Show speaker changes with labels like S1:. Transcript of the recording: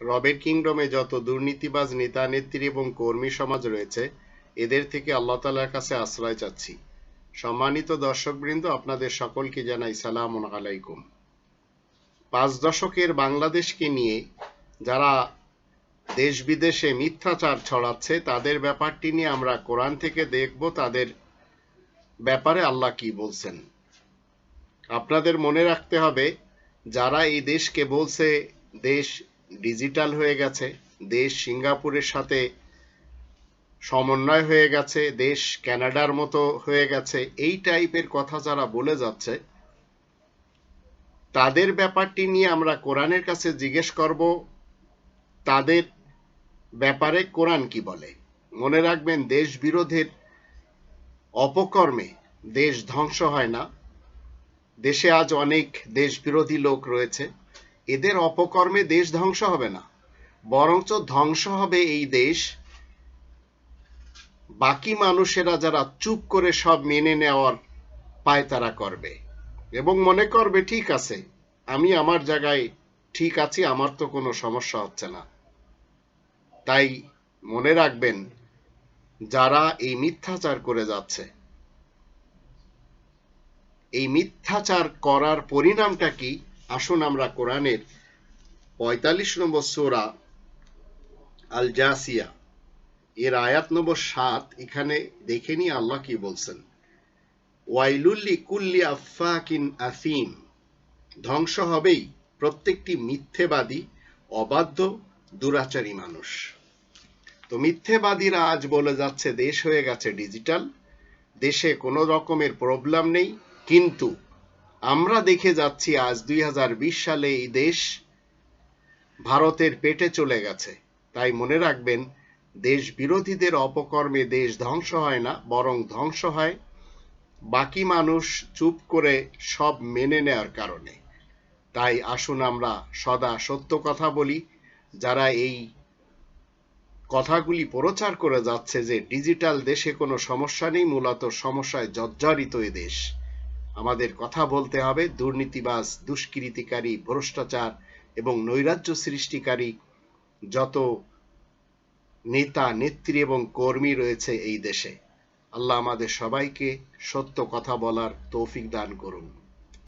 S1: রবের কিংডমে যত দুর্নীতিবাজ নেতা, নেত্রী এবং কর্মী সমাজ রয়েছে, এদের থেকে আল্লাহ তালার কাছে আশ্রয় চাচ্ছি। সম্মানিত দর্শকবৃন্দ, আপনাদের সকলকে জানাই সালাম আলাইকুম। পাঁচ দশকের বাংলাদেশকে নিয়ে যারা দেশ বিদেশে মিথ্যাচার ছড়াচ্ছে, তাদের ব্যাপারটি নিয়ে আমরা কোরআন থেকে দেখব, তাদের ব্যাপারে আল্লাহ কি বলছেন। আপনাদের মনে রাখতে হবে, যারা এই দেশকে বলছে, দেশ ডিজিটাল হয়ে গেছে, দেশ সিঙ্গাপুরের সাথে সমন্বয় হয়ে গেছে, দেশ কানাডার মতো হয়ে গেছে। এই টাইপের কথা যারা বলে যাচ্ছে, তাদের ব্যাপারটি নিয়ে আমরা কোরআনের কাছে জিজ্ঞেস করব, তাদের ব্যাপারে কোরআন কি বলে? মনে রাখবেন দেশ বিরোধের অপকর্মে দেশ ধ্বংস হয় না। দেশে আজ অনেক দেশ বিরোধী লোক রয়েছে। এদের অপকর্মে দেশ ধ্বংস হবে না, বরঞ্চ ধ্বংস হবে এই দেশ। বাকি মানুষেরা যারা চুপ করে সব মেনে নেওয়ার পায়তারা করবে। এবং মনে করবে, ঠিক আছে, আমি আমার জায়গায় ঠিক আছি, আমার তো কোনো সমস্যা হচ্ছে না। তাই মনে রাখবেন, যারা এই মিথ্যাচার করে যাচ্ছে, এই মিথ্যাচার করার পরিণামটা কি? আসুন আমরা কোরআনের পঁয়তাল্লিশ নম্বর সোরা আল জাসিয়া এর আয়াত নম্বর সাত, এখানে দেখে নিয়ে আল্লাহ কি বলছেন। ওয়াইলুল্লি কুল্লি আফাকিন ধ্বংস হবেই প্রত্যেকটি মিথ্যেবাদী, অবাধ্য, দুরাচারী মানুষ। তো মিথ্যেবাদীরা আজ বলে যাচ্ছে, দেশ হয়ে গেছে ডিজিটাল। দেশে কোনো রকমের প্রবলেম নেই, কিন্তু আমরা দেখে যাচ্ছি আজ দুই হাজার বিশ সালে এই দেশ ভারতের পেটে চলে গেছে। তাই মনে রাখবেন দেশ বিরোধীদের অপকর্মে দেশ ধ্বংস হয় না, বরং ধ্বংস হয়। বাকি মানুষ চুপ করে সব মেনে নেওয়ার কারণে। তাই আসুন আমরা সদা সত্য কথা বলি। যারা এই কথাগুলি প্রচার করে যাচ্ছে যে ডিজিটাল দেশে কোনো সমস্যা নেই, মূলত সমস্যায় জর্জরিত এ দেশ। আমাদের কথা বলতে হবে দুর্নীতিবাজ, দুষ্কৃতিকারী, ভ্রষ্টাচার এবং নৈরাজ্য সৃষ্টিকারী যত নেতা, নেত্রী এবং কর্মী রয়েছে এই দেশে। আল্লাহ আমাদের সবাইকে সত্য কথা বলার তৌফিক দান করুন।